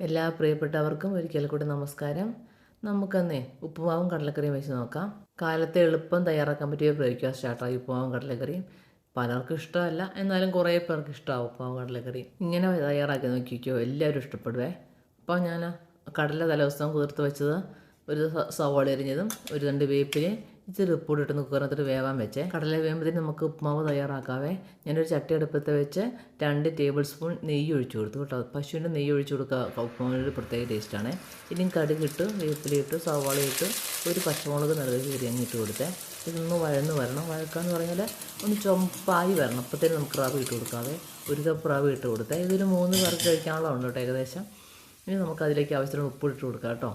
എല്ലാ പ്രിയപ്പെട്ടവർക്കും ഒരിക്കൽ കൂടി നമസ്കാരം. നമുക്കന്നേ ഉപ്പുമാവും കടലക്കറിയും വെച്ച് നോക്കാം. കാലത്തെ എളുപ്പം തയ്യാറാക്കാൻ പറ്റിയ ബ്രേക്ക്ഫാസ്റ്റ് സ്റ്റാർട്ടായി ഉപ്പുമാവും കടലക്കറിയും. പലർക്കും ഇഷ്ടമല്ല എന്നാലും കുറേ പേർക്ക് ഇഷ്ടമാവും ഉപ്പുമാവും കടലക്കറിയും. ഇങ്ങനെ തയ്യാറാക്കി നോക്കിക്കോ എല്ലാവരും ഇഷ്ടപ്പെടുവേ. അപ്പോൾ ഞാൻ കടല തലേദിവസം കുതിർത്ത് വെച്ചത് ഒരു സവാള എരിഞ്ഞതും ഒരു രണ്ട് വേപ്പിൽ ഇച്ചിരി ഉപ്പൂടി ഇട്ട് കുക്കറിനകത്തോട്ട് വേവാൻ വെച്ചേ. കടല വേകുമ്പോഴത്തേന് നമുക്ക് ഉപ്പുമാവ് തയ്യാറാക്കാവേ. ഞാനൊരു ചട്ടി അടുപ്പത്ത് വെച്ച് രണ്ട് ടേബിൾ സ്പൂൺ നെയ്യ് ഒഴിച്ചു കൊടുത്തു കേട്ടോ. പശുവിന്റെ നെയ്യ് ഒഴിച്ചു കൊടുക്കുക ഉപ്പുമാവിന് ഒരു പ്രത്യേക ടേസ്റ്റാണ് ഇനിയും കടുകിട്ട് വേപ്പിലിട്ട് സവാള ഇട്ട് ഒരു പച്ചമുളക് നിറയെ ബിരിയാണി ഇട്ട് കൊടുത്തേ. ഇതൊന്ന് വഴന്ന് വരണം. വഴക്കാന്ന് പറഞ്ഞാൽ ഒന്ന് ചുമപ്പായി വരണം. അപ്പോഴത്തേനും നമുക്ക് റവ ഇട്ട് കൊടുക്കാവേ. ഒരു കപ്പ് റവ ഇട്ട് കൊടുത്തേ. ഇതൊരു മൂന്ന് പേർക്ക് കഴിക്കാനുള്ള ഉണ്ട് കേട്ടോ ഏകദേശം. ഇനി നമുക്ക് അതിലേക്ക് ആവശ്യത്തിന് ഉപ്പ് ഇട്ട് കൊടുക്കാം കേട്ടോ.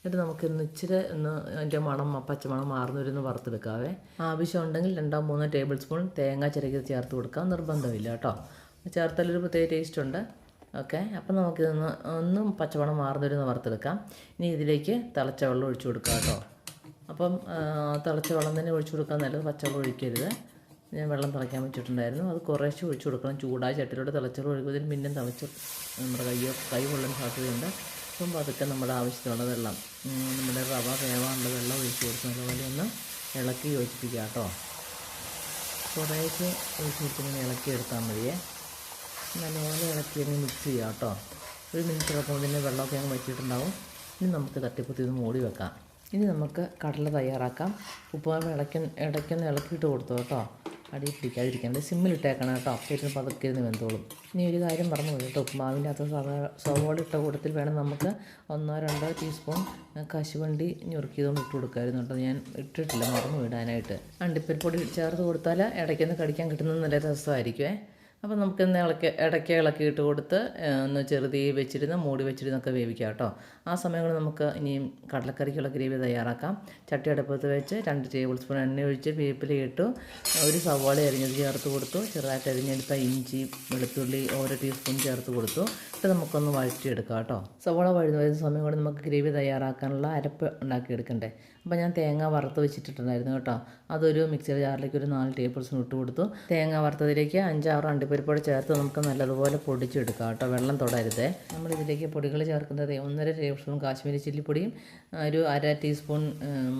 എന്നിട്ട് നമുക്ക് ഇന്ന് ഇച്ചിരി ഒന്ന് അതിന്റെ മണം പച്ചമണം മാറുന്നവരൊന്ന് വറുത്തെടുക്കാവേ. ആവശ്യമുണ്ടെങ്കിൽ രണ്ടോ മൂന്നോ ടേബിൾ സ്പൂൺ തേങ്ങ ചിരകി ചേർത്ത് കൊടുക്കാം. നിർബന്ധമില്ല കേട്ടോ. ചേർത്താലൊരു പ്രത്യേക ടേസ്റ്റ് ഉണ്ട്. ഓക്കെ. അപ്പം നമുക്കിതൊന്ന് ഒന്നും പച്ചമണം മാറുന്നവരൊന്ന് വറുത്തെടുക്കാം. ഇനി ഇതിലേക്ക് തിളച്ച വെള്ളം ഒഴിച്ചു കൊടുക്കാം കേട്ടോ. അപ്പം തിളച്ച വെള്ളം തന്നെ ഒഴിച്ചു കൊടുക്കാൻ നല്ലത് പച്ചവെള്ളം ഒഴിക്കരുത്. ഞാൻ വെള്ളം തിളയ്ക്കാൻ വെച്ചിട്ടുണ്ടായിരുന്നു. അത് കുറേശ്ശെ ഒഴിച്ചു കൊടുക്കണം. ചൂടായ ചട്ടിയിലൂടെ തിളച്ചവെള്ളം ഒഴിക്കുമ്പോൾ മിന്നും തിളച്ച് നമ്മുടെ കയ്യോ കൈ കൊള്ളാൻ സാധ്യതയുണ്ട്. അപ്പം പതുക്കെ നമ്മുടെ ആവശ്യത്തിനുള്ള വെള്ളം നമ്മുടെ റവ വേവാനുള്ള വെള്ളം ഒഴിച്ച് കൊടുത്ത് നല്ലപോലെ ഒന്ന് ഇളക്കി യോജിപ്പിക്കുക കേട്ടോ. കുറേശ്ശെ ഒഴിച്ച് കൊടുത്തിങ്ങനെ ഇളക്കി എടുത്താൽ മതിയേ. നല്ലപോലെ ഇളക്കി അങ്ങ് മിക്സ് ചെയ്യുക കേട്ടോ. ഒരു മിനിറ്റ് ഇളക്കുമ്പോൾ തന്നെ വെള്ളമൊക്കെ അങ്ങ് വറ്റിയിട്ടുണ്ടാവും. ഇനി നമുക്ക് തട്ടിപ്പൊത്തി ഇത് മൂടി വെക്കാം. ഇനി നമുക്ക് കടല തയ്യാറാക്കാം. ഉപ്പുമാവ് ഇളക്കി ഇടയ്ക്കൊന്ന് ഇളക്കിയിട്ട് കൊടുത്തു കേട്ടോ. അടി പിടിക്കാതിരിക്കാൻ സിമ്മിലിട്ടേക്കണം കേട്ടോ. അപ്പോഴത്തേനും പതുക്കെ ഇരുന്ന് വെന്തോളും. ഇനി ഒരു കാര്യം പറഞ്ഞു കേട്ടോ. ഉപ്പുമാവിന്റെ അകത്ത് സവാ- സവാള ഇട്ട കൂട്ടത്തിൽ വേണം നമുക്ക് ഒന്നോ രണ്ടോ ടീസ്പൂൺ കശുവണ്ടി ഞുറുക്കിയതുകൊണ്ട് ഇട്ട് കൊടുക്കായിരുന്നു കേട്ടോ. ഞാൻ ഇട്ടിട്ടില്ല മറന്നു വിടാനായിട്ട് അണ്ടിപ്പരിപ്പൊടി ചേർത്ത് കൊടുത്താൽ ഇടയ്ക്കൊന്ന് കടിക്കാൻ കിട്ടുന്ന നല്ല രസമായിരിക്കുമേ അപ്പോൾ നമുക്ക് ഇന്ന് ഇളക്കി ഇടയ്ക്ക് ഇളക്കി ഇട്ട് കൊടുത്ത് ഒന്ന് ചെറുതീ വെച്ചിരുന്ന് മൂടി വെച്ചിരുന്നൊക്കെ വേവിക്കാം കേട്ടോ ആ സമയങ്ങളിൽ നമുക്ക് ഇനിയും കടലക്കറിക്കുള്ള ഗ്രേവി തയ്യാറാക്കാം. ചട്ടി അടുപ്പത്ത് വെച്ച് രണ്ട് ടേബിൾ സ്പൂൺ എണ്ണ ഒഴിച്ച് വേപ്പില ഇട്ടു. ഒരു സവാള അരിഞ്ഞത് ചേർത്ത് കൊടുത്തു. ചെറുതായിട്ട് അരിഞ്ഞെടുത്ത ഇഞ്ചി വെളുത്തുള്ളി ഓരോ ടീസ്പൂൺ ചേർത്ത് കൊടുത്തു. എന്നിട്ട് നമുക്കൊന്ന് വഴറ്റിയെടുക്കാം കേട്ടോ സവാള വഴുന്ന വരുന്ന സമയം കൊണ്ട് നമുക്ക് ഗ്രേവി തയ്യാറാക്കാനുള്ള അരപ്പ് ഉണ്ടാക്കിയെടുക്കണ്ടേ. അപ്പോൾ ഞാൻ തേങ്ങ വറുത്ത് വെച്ചിട്ടുണ്ടായിരുന്നു കേട്ടോ. അതൊരു മിക്സർ ജാറിലേക്ക് ഒരു നാല് ടേബിൾ സ്പൂൺ ഇട്ട് കൊടുത്തു. തേങ്ങ വറുത്തതിലേക്ക് അഞ്ചാറ് അണ്ടിപ്പരിപ്പോടെ ചേർത്ത് നമുക്ക് നല്ലതുപോലെ പൊടിച്ചെടുക്കാം കേട്ടോ. വെള്ളം തൊടരുതേ. നമ്മളിതിലേക്ക് പൊടികൾ ചേർക്കുന്നത് ഒന്നര ടേബിൾ കാശ്മീരി ചില്ലിപ്പൊടിയും ഒരു അര ടീസ്പൂൺ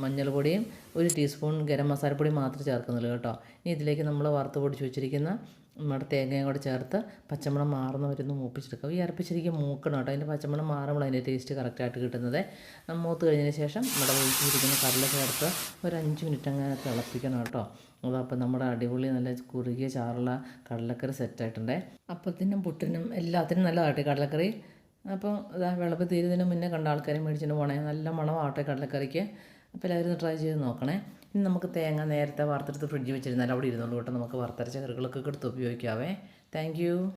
മഞ്ഞൾപ്പൊടിയും ഒരു ടീസ്പൂൺ ഗരം മസാലപ്പൊടി മാത്രമേ ചേർക്കുന്നുള്ളൂ കേട്ടോ. ഇനി ഇതിലേക്ക് നമ്മൾ വറുത്ത് പൊടിച്ച് വെച്ചിരിക്കുന്ന നമ്മുടെ തേങ്ങയും കൂടെ ചേർത്ത് പച്ചമണം മാറുന്ന വരുന്ന മൂപ്പിച്ചെടുക്കുക. ഈ അരപ്പിച്ചിരിക്കും മൂക്കണം കേട്ടോ. അതിന്റെ പച്ചമണം മാറുമ്പോൾ അതിന്റെ ടേസ്റ്റ് കറക്റ്റായിട്ട് കിട്ടുന്നത്. മൂത്ത് കഴിഞ്ഞതിന് ശേഷം നമ്മുടെ ഒഴിച്ചിരിക്കുന്ന കടല ചേർത്ത് ഒരു അഞ്ച് മിനിറ്റ് അങ്ങനെ തിളപ്പിക്കണം കേട്ടോ. അതപ്പം നമ്മുടെ അടിപൊളി നല്ല കുറുകിയ ചാറുള്ള കടലക്കറി സെറ്റായിട്ടുണ്ടേ. അപ്പത്തിനും പുട്ടിനും എല്ലാത്തിനും നല്ലതാട്ടെ കടലക്കറി. അപ്പോൾ ഇതാ വിളവ് തീരുന്നതിന് മുന്നേ കണ്ട ആൾക്കാരെ മേടിച്ചിട്ട് പോണേ. നല്ല മണമാവട്ടെ കടലക്കറിക്ക്. അപ്പോൾ എല്ലാവരും ട്രൈ ചെയ്ത് നോക്കണേ. ഇനി നമുക്ക് തേങ്ങ നേരത്തെ വറുത്തെടുത്ത് ഫ്രിഡ്ജിൽ വെച്ചിരുന്നാൽ അവിടെ ഇരുന്നോളൂ കേട്ടോ. നമുക്ക് വറുത്തരച്ച കറികളൊക്കെ എടുത്ത് ഉപയോഗിക്കാവേ. താങ്ക്